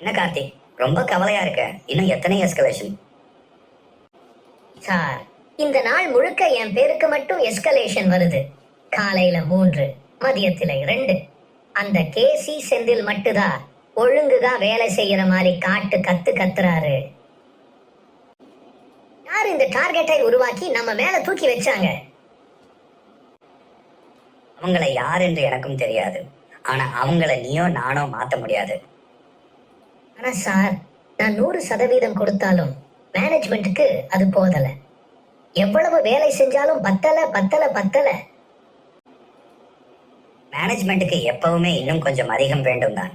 என்ன கார்த்திக் ரொம்ப கவலையா இருக்க. இன்னும் எத்தனை எஸ்கலேஷன் சார் இந்த நாள் முழுக்க என் பேருக்கு மட்டும் எஸ்கலேஷன் வருது. காலையில மூன்று மதியத்துல ரெண்டு அந்த கேசி செந்தில் மட்டும்தான் ஒழுங்குగా வேலை செய்யற மாதிரி காட்டு கத்து கத்துறாரு. யார் இந்த டார்கெட்டை உருவாக்கி நம்ம மேல தூக்கி வச்சாங்க? அவங்கள யார் என்று எனக்கும் தெரியாது. ஆனா அவங்கள நீயோ நானோ மாத்த முடியாது. ஆனா சார் நான் நூறு சதவீதம் கொடுத்தாலும் மேனேஜ்மெண்ட்டுக்கு அது போதல. எவ்வளவு வேலை செஞ்சாலும் பத்தல பத்தல பத்தல. மேனேஜ்மெண்ட்டுக்கு எப்பவுமே இன்னும் கொஞ்சம் அதிகம் வேண்டும் தான்.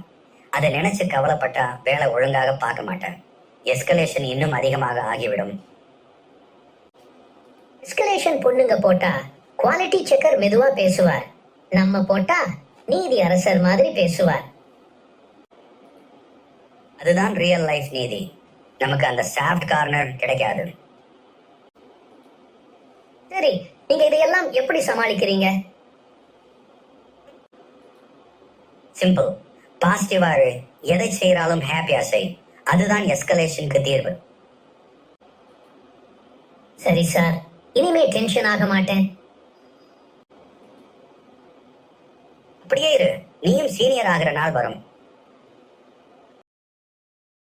அதை நினைச்சு கவலைப்பட்டா வேலை ஒழுங்காக பார்க்க மாட்டேன். எஸ்கலேஷன் இன்னும் அதிகமாக ஆகிவிடும். எஸ்கலேஷன் பொண்ணுங்க போட்டா குவாலிட்டி செக்கர் மெதுவா பேசுவார். நம்ம போட்டா நீதி அரசர் மாதிரி பேசுவார். அதுதான் ரியல் லைஃப் நீதி. நமக்கு அந்த சாஃப்ட் கார்னர் கிடைக்காது. சரி நீங்க இதையெல்லாம் எப்படி சமாளிக்கிறீங்க? சிம்பிள் பாசிட்டிவா இரு. எதை செய்யறாலும் ஹாப்பியா செய். அதுதான் எஸ்கலேஷனுக்கு தீர்வு. சரி சார் இனிமே டென்ஷன் ஆக மாட்டேன். அப்படியே இரு. நீயும் சீனியர் ஆகிற நாள் வரும்.